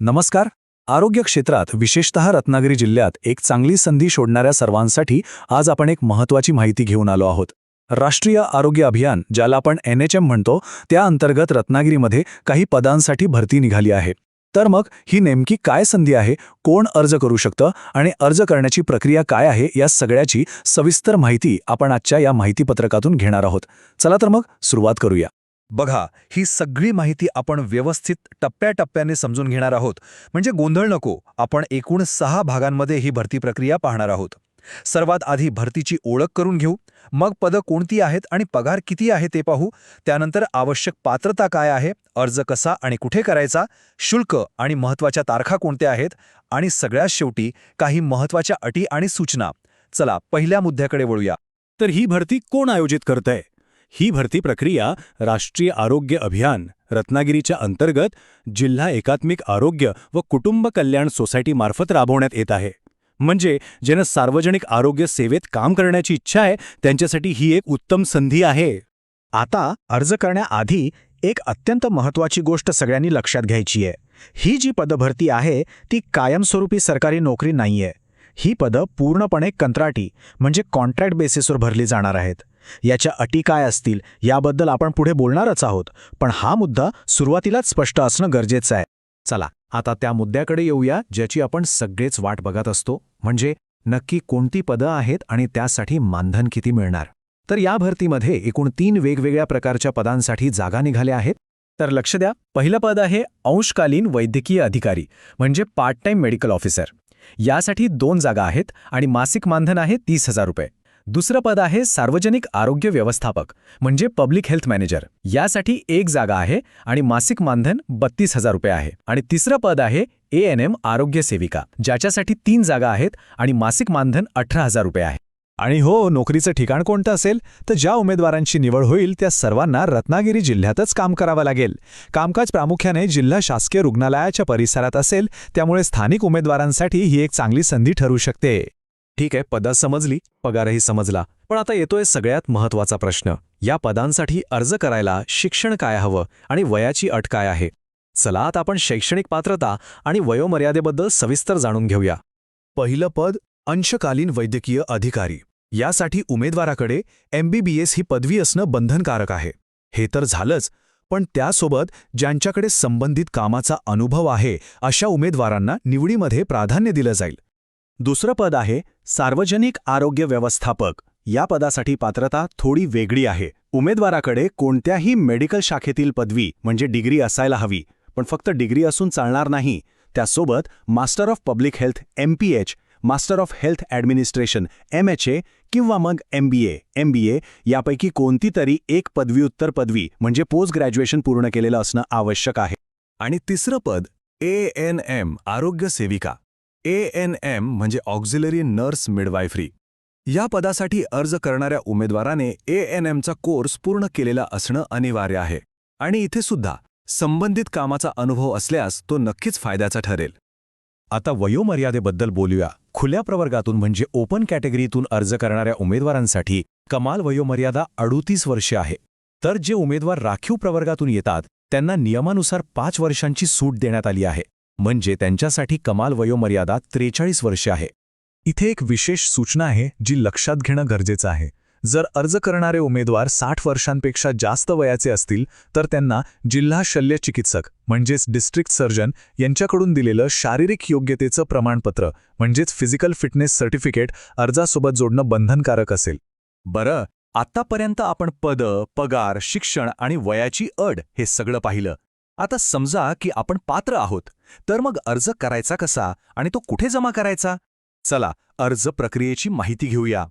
नमस्कार. आरोग्य क्षेत्रात विशेषतः रत्नागिरी जिल्ह्यात एक चांगली संधी शोधणाऱ्या सर्वांसाठी आज आपण एक महत्त्वाची माहिती घेऊन आलो आहोत. राष्ट्रीय आरोग्य अभियान ज्याला आपण एन एच एम म्हणतो त्या अंतर्गत रत्नागिरीमध्ये काही पदांसाठी भरती निघाली आहे. तर मग ही नेमकी काय संधी आहे? कोण अर्ज करू शकतं? आणि अर्ज करण्याची प्रक्रिया काय आहे? या सगळ्याची सविस्तर माहिती आपण आजच्या या माहितीपत्रकातून घेणार आहोत. चला तर मग सुरुवात करूया. बघा ही सगळी माहिती आपण व्यवस्थित टप्प्याटप्प्याने समजून घेणार आहोत. म्हणजे गोंधळ नको आपण एकूण सहा भागांमध्ये ही भरती प्रक्रिया पाहणार आहोत. सर्वात आधी भरतीची ओळख करून घेऊ. मग पदं कोणती आहेत आणि पगार किती आहे ते पाहू. त्यानंतर आवश्यक पात्रता काय आहे अर्ज कसा आणि कुठे करायचा शुल्क आणि महत्त्वाच्या तारखा कोणत्या आहेत आणि सगळ्यात शेवटी काही महत्त्वाच्या अटी आणि सूचना. चला पहिल्या मुद्द्याकडे वळूया. तर ही भरती कोण आयोजित करतंय? ही भरती प्रक्रिया राष्ट्रीय आरोग्य अभियान रत्नागिरीच्या अंतर्गत जिल्हा एकात्मिक आरोग्य व कुटुंब कल्याण सोसायटीमार्फत राबवण्यात येत आहे. म्हणजे ज्यांना सार्वजनिक आरोग्य सेवेत काम करण्याची इच्छा आहे त्यांच्यासाठी ही एक उत्तम संधी आहे. आता अर्ज करण्याआधी एक अत्यंत महत्त्वाची गोष्ट सगळ्यांनी लक्षात घ्यायची आहे. ही जी पदभरती आहे ती कायमस्वरूपी सरकारी नोकरी नाहीये. ही पदं पूर्णपणे कंत्राटी म्हणजे कॉन्ट्रॅक्ट बेसिसवर भरली जाणार आहेत. याच्या अटी काय असतील याबद्दल आपण पुढे बोलणारच आहोत पण हा मुद्दा सुरुवातीलाच स्पष्ट असणं गरजेचं आहे. चला आता त्या मुद्द्याकडे येऊया ज्याची आपण सगळेच वाट बघत असतो म्हणजे नक्की कोणती पदं आहेत आणि त्यासाठी मानधन किती मिळणार. तर या भरतीमध्ये एकूण तीन वेगवेगळ्या प्रकारच्या पदांसाठी जागा निघाल्या आहेत. तर लक्ष द्या पहिलं पद आहे अंशकालीन वैद्यकीय अधिकारी म्हणजे पार्ट टाइम मेडिकल ऑफिसर. यासाठी दोन जागा आहेत आणि मासिक मानधन आहे तीस हजार रुपये. दुसरं पद आहे सार्वजनिक आरोग्य व्यवस्थापक म्हणजे पब्लिक हेल्थ मॅनेजर. यासाठी एक जागा आहे आणि मासिक मानधन बत्तीस हजार रुपये आहे. आणि तिसरं पद आहे ए एन एम आरोग्य सेविका ज्याच्यासाठी तीन जागा आहेत आणि मासिक मानधन अठरा हजार रुपये आहे. आणि हो नोकरीचं ठिकाण कोणतं असेल तर ज्या उमेदवारांची निवड होईल त्या सर्वांना रत्नागिरी जिल्ह्यातच काम करावं लागेल. कामकाज प्रामुख्याने जिल्हा शासकीय रुग्णालयाच्या परिसरात असेल त्यामुळे स्थानिक उमेदवारांसाठी ही एक चांगली संधी ठरू शकते. ठीक आहे पदं समजली पगारही समजला. पण आता येतोय सगळ्यात महत्त्वाचा प्रश्न. या पदांसाठी अर्ज करायला शिक्षण काय हवं आणि वयाची अट काय आहे? चला आता आपण शैक्षणिक पात्रता आणि वयोमर्यादेबद्दल सविस्तर जाणून घेऊया. पहिलं पद अंशकालीन वैद्यकीय अधिकारी. यासाठी उमेदवाराकडे एमबीबीएस ही पदवी असणं बंधनकारक आहे. हे तर झालंच पण त्यासोबत ज्यांच्याकडे संबंधित कामाचा अनुभव आहे अशा उमेदवारांना निवडीमध्ये प्राधान्य दिलं जाईल. दुसरं पद आहे सार्वजनिक आरोग्य व्यवस्थापक. या पदासाठी पात्रता थोडी वेगळी आहे. उमेदवाराकडे कोणत्याही मेडिकल शाखेतील पदवी म्हणजे डिग्री असायला हवी पण फक्त डिग्री असून चालणार नाही. त्यासोबत master of public health M P H master of health administration M H A किंवा मग एम बी ए. एम बी ए यापैकी कोणती तरी एक पदव्युत्तर पदवी म्हणजे पोस्ट ग्रॅज्युएशन पूर्ण केलेलं असणं आवश्यक आहे. आणि तिसरं पद ए एन एम आरोग्य सेविका. ए एन एम म्हणजे ऑक्झिलरी नर्स मिडवायफ्री या पदासाठी अर्ज करणाऱ्या उमेदवाराने ए एन एमचा कोर्स पूर्ण केलेला असणं अनिवार्य आहे. आणि इथे सुद्धा संबंधित कामाचा अनुभव असल्यास तो नक्कीच फायद्याचा ठरेल. आता वयोमर्यादेबद्दल बोलूया. खुल्या प्रवर्गातून म्हणजे ओपन कॅटेगरीतून अर्ज करणाऱ्या उमेदवारांसाठी कमाल वयोमर्यादा अडुतीस वर्षे आहे. तर जे उमेदवार राखीव प्रवर्गातून येतात त्यांना नियमानुसार पाच वर्षांची सूट देण्यात आली आहे. म्हणजे त्यांच्यासाठी कमाल वयोमर्यादा त्रेचाळीस वर्षे आहे. इथे एक विशेष सूचना आहे जी लक्षात घेणं गरजेचं आहे. जर अर्ज करणारे उमेदवार साठ वर्षांपेक्षा जास्त वयाचे असतील तर त्यांना जिल्हा शल्य चिकित्सक म्हणजेच डिस्ट्रिक्ट सर्जन यांच्याकडून दिलेलं शारीरिक योग्यतेचं प्रमाणपत्र म्हणजेच फिजिकल फिटनेस सर्टिफिकेट अर्जासोबत जोडणं बंधनकारक असेल. बरं आत्तापर्यंत आपण पद पगार शिक्षण आणि वयाची अड हे सगळं पाहिलं. आता समजा की आपण पात्र आहोत तर मग अर्ज करायचा कसा आणि तो कुठे जमा करायचा? चला अर्ज प्रक्रियेची माहिती घेऊया.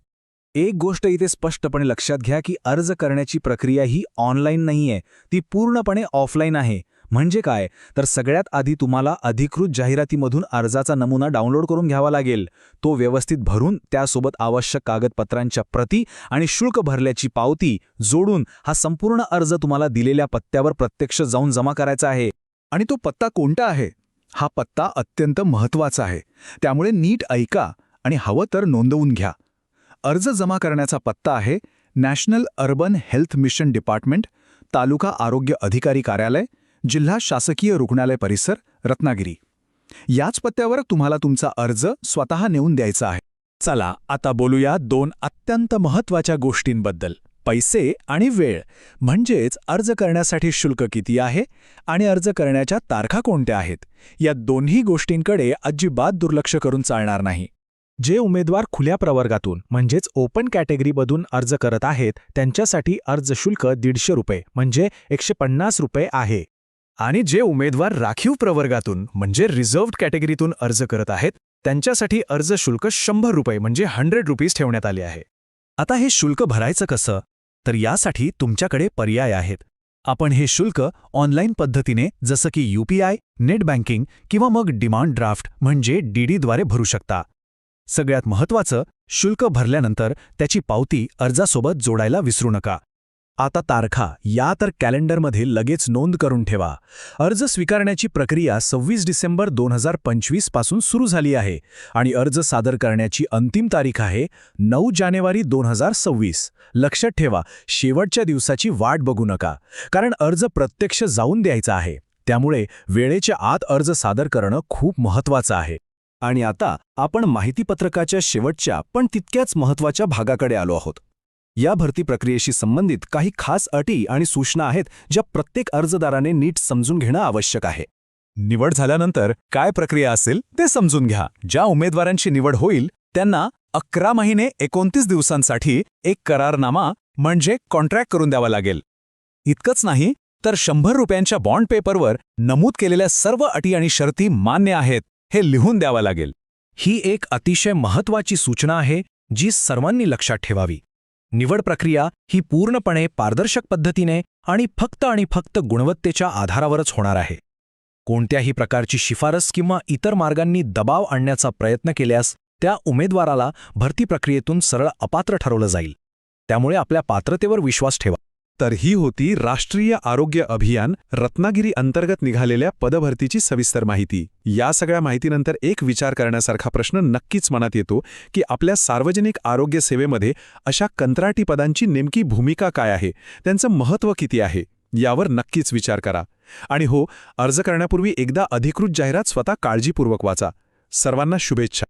एक गोष्ट इथे स्पष्टपणे लक्षात घ्या की अर्ज करण्याची प्रक्रिया ही ऑनलाईन नाहीये ती पूर्णपणे ऑफलाईन आहे. म्हणजे काय? तर सगळ्यात आधी तुम्हाला अधिकृत जाहिरातीमधून अर्जाचा नमुना डाउनलोड करून घ्यावा लागेल. तो व्यवस्थित भरून त्यासोबत आवश्यक कागदपत्रांच्या प्रती आणि शुल्क भरल्याची पावती जोडून हा संपूर्ण अर्ज तुम्हाला दिलेल्या पत्त्यावर प्रत्यक्ष जाऊन जमा करायचा आहे. आणि तो पत्ता कोणता आहे? हा पत्ता अत्यंत महत्त्वाचा आहे. त्यामुळे नीट ऐका आणि हवं तर नोंदवून घ्या. अर्ज जमा करण्याचा पत्ता आहे national urban health mission department taluka आरोग्य अधिकारी कार्यालय जिल्हा शासकीय रुग्णालय परिसर रत्नागिरी. याच पत्त्यावर तुम्हाला तुमचा अर्ज स्वतः नेऊन द्यायचा आहे. चला आता बोलूया दोन अत्यंत महत्त्वाच्या गोष्टींबद्दल. पैसे आणि वेळ म्हणजेच अर्ज करण्यासाठी शुल्क किती आहे आणि अर्ज करण्याच्या तारखा कोणत्या आहेत या दोन्ही गोष्टींकडे अजिबात दुर्लक्ष करून चालणार नाही. जे उमेदवार खुल्या प्रवर्गातून म्हणजेच ओपन कॅटेगरीमधून अर्ज करत आहेत त्यांच्यासाठी अर्ज शुल्क दीडशे रुपये म्हणजे एकशे पन्नास रुपये आहे. आणि जे उमेदवार राखीव प्रवर्गातून म्हणजे रिझर्व्ड कॅटेगरीतून अर्ज करत आहेत त्यांच्यासाठी अर्ज शुल्क शंभर रुपये म्हणजे हंड्रेड रुपीज ठेवण्यात आले आहे. आता हे शुल्क भरायचं कसं? तर यासाठी तुमच्याकडे पर्याय आहेत. आपण हे शुल्क ऑनलाईन पद्धतीने जसं की यूपीआय नेट बँकिंग किंवा मग डिमांड ड्राफ्ट म्हणजे डीडीद्वारे भरू शकता. सगळ्यात महत्त्वाचं शुल्क भरल्यानंतर त्याची पावती अर्जासोबत जोडायला विसरू नका. आता तारखा या तर कॅलेंडरमध्ये लगेच नोंद करून ठेवा. अर्ज स्वीकारण्याची प्रक्रिया सव्वीस डिसेंबर दोन हजार पंचवीसपासून सुरू झाली आहे आणि अर्ज सादर करण्याची अंतिम तारीख आहे नऊ जानेवारी दोन हजार सव्वीस. लक्षात ठेवा शेवटच्या दिवसाची वाट बघू नका कारण अर्ज प्रत्यक्ष जाऊन द्यायचा आहे. त्यामुळे वेळेच्या आत अर्ज सादर करणं खूप महत्त्वाचं आहे. आणि आता आपण माहितीपत्रकाच्या शेवटच्या पण तितक्याच महत्त्वाच्या भागाकडे आलो आहोत. या भरती प्रक्रियेशी संबंधित काही खास अटी आणि सूचना आहेत ज्या प्रत्येक अर्जदाराने नीट समजून घेणं आवश्यक आहे. निवड झाल्यानंतर काय प्रक्रिया असेल ते समजून घ्या. ज्या उमेदवारांची निवड होईल त्यांना अकरा महिने एकोणतीस दिवसांसाठी एक करारनामा म्हणजे कॉन्ट्रॅक्ट करून द्यावा लागेल. इतकंच नाही तर शंभर रुपयांच्या बॉन्ड पेपरवर नमूद केलेल्या सर्व अटी आणि शर्ती मान्य आहेत हे लिहून द्यावं लागेल. ही एक अतिशय महत्त्वाची सूचना आहे जी सर्वांनी लक्षात ठेवावी. निवड प्रक्रिया ही पूर्णपणे पारदर्शक पद्धतीने आणि फक्त आणि फक्त गुणवत्तेच्या आधारावरच होणार आहे. कोणत्याही प्रकारची शिफारस किंवा इतर मार्गांनी दबाव आणण्याचा प्रयत्न केल्यास त्या उमेदवाराला भरती प्रक्रियेतून सरळ अपात्र ठरवलं जाईल. त्यामुळे आपल्या पात्रतेवर विश्वास ठेवा. तर ही होती राष्ट्रीय आरोग्य अभियान रत्नागिरी अंतर्गत निघालेल्या पदभरतीची सविस्तर माहिती. या सगळ्या माहितीनंतर एक विचार करण्यासारखा प्रश्न नक्कीच मनात येतो की आपल्या सार्वजनिक आरोग्य सेवेमध्ये अशा कंत्राटी पदांची नेमकी भूमिका काय आहे? त्यांचं महत्त्व किती आहे? यावर नक्कीच विचार करा. आणि हो अर्ज करण्यापूर्वी एकदा अधिकृत जाहिरात स्वतः काळजीपूर्वक वाचा. सर्वांना शुभेच्छा.